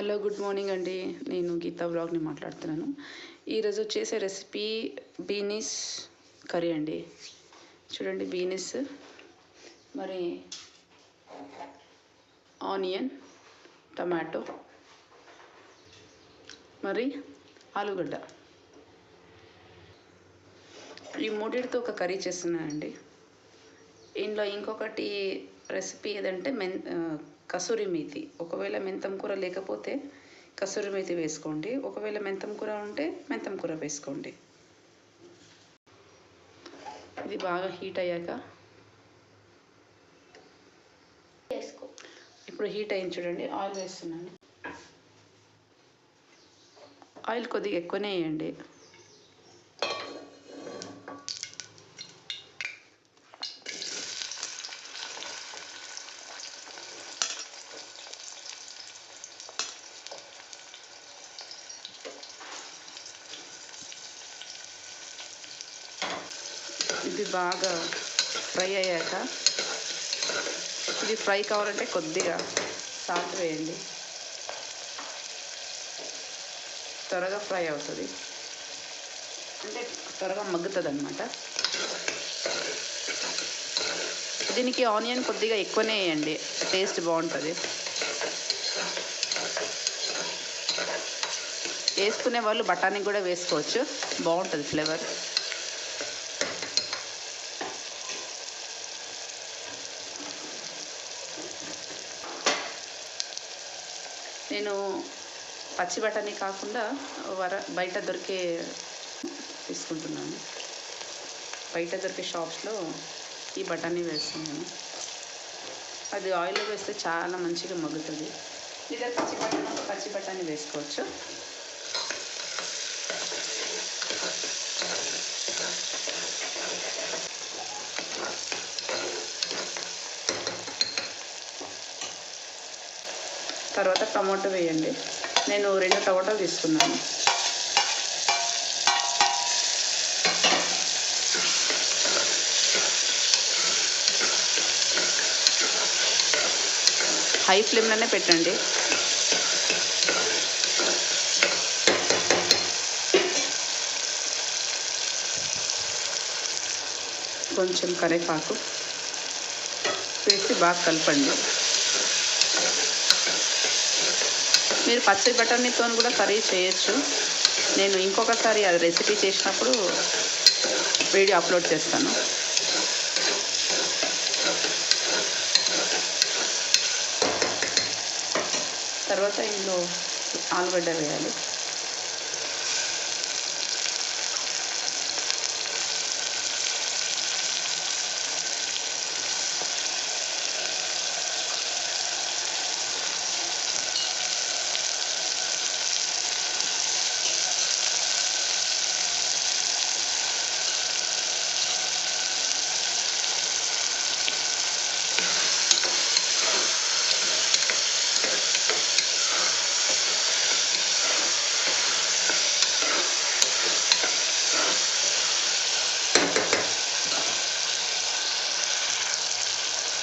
Hello good morning అండి. నేను గీతా బ్లాగ్ని మాట్లాడుతున్నాను. ఈరోజు వచ్చేసే రెసిపీ బీనీస్ కర్రీ అండి. చూడండి బీనీస్ మరి ఆనియన్ టమాటో మరి ఆలుగడ్డ. ఈ మూడింటితో ఒక కర్రీ చేస్తున్నానండి. ఇందులో ఇంకొకటి రెసిపీ ఏదంటే మెన్ కసూరి మేతి. ఒకవేళ మెంతం కూర లేకపోతే కసూరి మేతి వేసుకోండి. ఒకవేళ మెంతం కూర ఉంటే మెంతం కూర వేసుకోండి. ఇది బాగా హీట్ అయ్యాక ఇప్పుడు హీట్ అయింది చూడండి. ఆయిల్ వేస్తున్నాను. ఆయిల్ కొద్దిగా ఎక్కువనే వేయండి. ఇది బాగా ఫ్రై అయ్యాక ఇది ఫ్రై కావాలంటే కొద్దిగా సాల్ట్ వేయండి. త్వరగా ఫ్రై అవుతుంది. అంటే త్వరగా మగ్గుతుంది అనమాట దీనికి ఆనియన్ కొద్దిగా ఎక్కువనే వేయండి టేస్ట్ బాగుంటుంది. వేసుకునే వాళ్ళు బఠానీ కూడా వేసుకోవచ్చు బాగుంటుంది ఫ్లేవర్. నేను పచ్చి బఠానీ కాకుండా వర బయట దొరికే తీసుకుంటున్నాను. బయట దొరికే షాప్స్లో ఈ బఠానీ వేస్తున్నాను. అది ఆయిల్లో వేస్తే చాలా మంచిగా మగ్గుతుంది. లేదా పచ్చి బఠానీ పచ్చి బఠానీ వేసుకోవచ్చు. తర్వాత టమాటో వేయండి. నేను రెండు టమాటాలు తీసుకున్నాను. హై ఫ్లేమ్లోనే పెట్టండి. కొంచెం కరివేపాకు వేసి బాగా కలపండి. మీరు పచ్చి బఠానీతో కూడా కర్రీ చేయొచ్చు. నేను ఇంకొకసారి అది రెసిపీ చేసినప్పుడు వీడియో అప్లోడ్ చేస్తాను. తర్వాత ఇందులో ఆలుగడ్డ వేయాలి.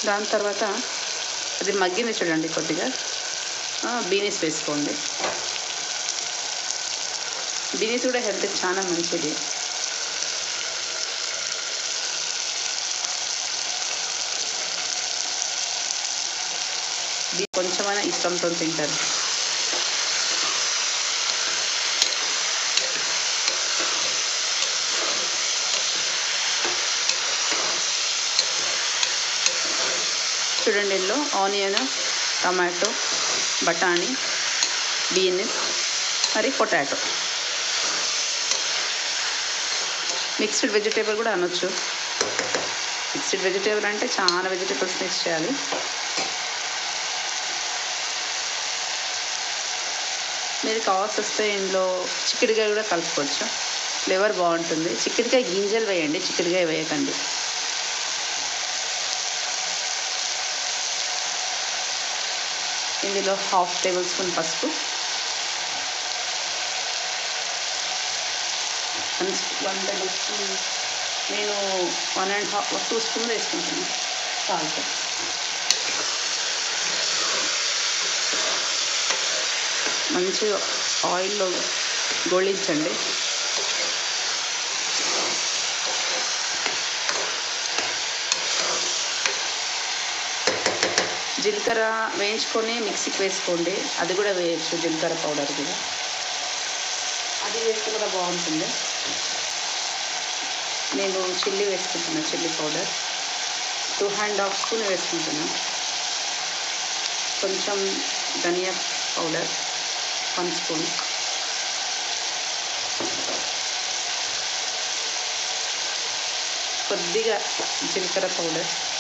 దాని తర్వాత అది మగ్గింది చూడండి కొద్దిగా. బీనీస్ వేసుకోండి. బీనీస్ కూడా హెల్త్కి చాలా మంచిది. కొంచెమైనా ఇష్టంతో తింటారు. చూడండి ఇందులో ఆనియన్ టమాటో బఠానీ బీన్స్ మరి పొటాటో. మిక్స్డ్ వెజిటేబుల్ కూడా అనొచ్చు. మిక్స్డ్ వెజిటేబుల్ అంటే చాలా వెజిటేబుల్స్ మిక్స్ చేయాలి. మీరు కావాల్సి వస్తే ఇందులో చిక్కుడుకాయ కూడా కలుపుకోవచ్చు. ఫ్లేవర్ బాగుంటుంది. చిక్కుడుకాయ గింజలు వేయండి. చిక్కుడుకాయ వేయకండి. ఇందులో హాఫ్ టేబుల్ స్పూన్ పసుపు. వన్ వన్ టేబుల్ స్పూన్ నేను one and half two spoon వేసుకుంటాను సాల్ట్. మంచిగా ఆయిల్లో గోళించండి జీలకర్ర వేయించుకొని మిక్సీకి వేసుకోండి. అది కూడా వేయచ్చు జీలకర్ర పౌడర్ కూడా. అది వేస్తే కూడా బాగుంటుంది. నేను చిల్లీ వేసుకుంటున్నా chilli powder. Two and half spoon వేసుకుంటున్నా. కొంచెం ధనియా పౌడర్ వన్ స్పూన్. కొద్దిగా జీలకర్ర పౌడర్.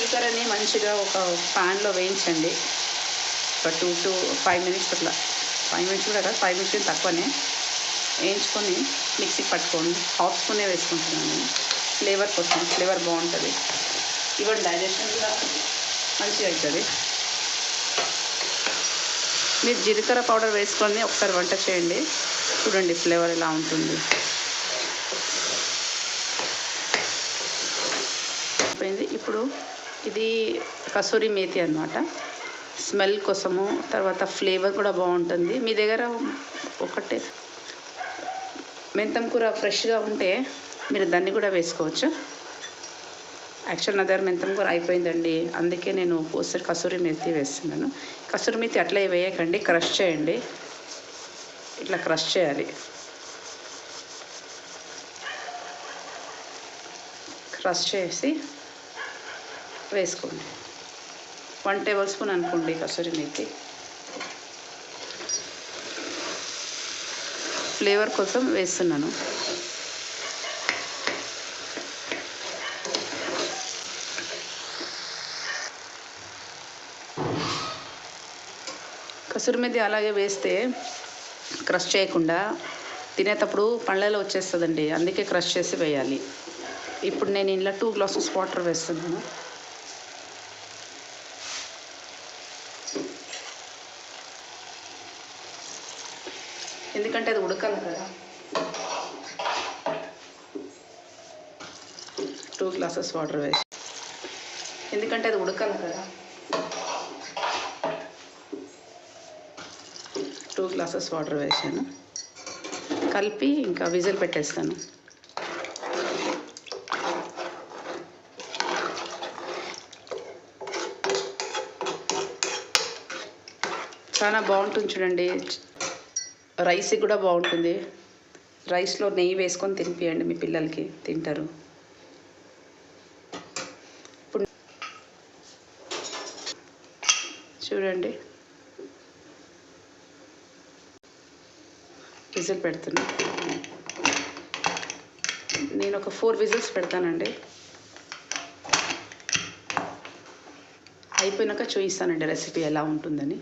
జీలకర్రని మంచిగా ఒక ప్యాన్లో వేయించండి. ఒక టూ టు ఫైవ్ మినిట్స్ అట్లా. ఫైవ్ మినిట్స్ కూడా కాదు ఫైవ్ మినిట్స్ తక్కువనే. వేయించుకొని మిక్సీకి పట్టుకోండి. హాఫ్ స్పూనే వేసుకుంటున్నాను నేను. ఫ్లేవర్ కోసం ఫ్లేవర్ బాగుంటుంది. ఈవెన్ డైజెషన్ కూడా మంచిగా అవుతుంది. మీరు జీలకర్ర పౌడర్ వేసుకొని ఒకసారి వంట చేయండి. చూడండి ఫ్లేవర్ ఎలా ఉంటుంది. ఇప్పుడు ఇది కసూరి మేతి అనమాట స్మెల్ కోసము తర్వాత ఫ్లేవర్ కూడా బాగుంటుంది. మీ దగ్గర ఒకటే మెంతం కూర ఫ్రెష్గా ఉంటే మీరు దాన్ని కూడా వేసుకోవచ్చు. యాక్చువల్ నా దగ్గర మెంతం కూర అయిపోయిందండి. అందుకే నేను ఒకసారి కసూరి మేతి వేస్తున్నాను. కసూరి మేతి అట్లా వేయకండి క్రష్ చేయండి. ఇట్లా క్రష్ చేయాలి. క్రష్ చేసి వేసుకోండి. వన్ టేబుల్ స్పూన్ అనుకోండి కసూరి మేతి. ఫ్లేవర్ కోసం వేస్తున్నాను. కసూరి మెత్తి అలాగే వేస్తే క్రష్ చేయకుండా తినేటప్పుడు పళ్ళలో వచ్చేస్తుందండి అందుకే క్రష్ చేసి వేయాలి. ఇప్పుడు నేను ఇంట్లో టూ గ్లాసెస్ వాటర్ వేస్తున్నాను. ఎందుకంటే అది ఉడకాలి కదా. టూ గ్లాసెస్ వాటర్ వేసి. ఎందుకంటే అది ఉడకాలి కదా. టూ గ్లాసెస్ వాటర్ వేసాను. కలిపి ఇంకా విజిల్ పెట్టేస్తాను. చాలా బాగుంటుంది చూడండి. రైస్ కూడా బాగుంటుంది. రైస్లో నెయ్యి వేసుకొని తినిపియండి మీ పిల్లలకి తింటారు. ఇప్పుడు చూడండి. విజిల్ పెడుతున్నా. నేను ఒక ఫోర్ విజిల్స్ పెడతానండి. అయిపోయినాక చూపిస్తానండి రెసిపీ ఎలా ఉంటుందని.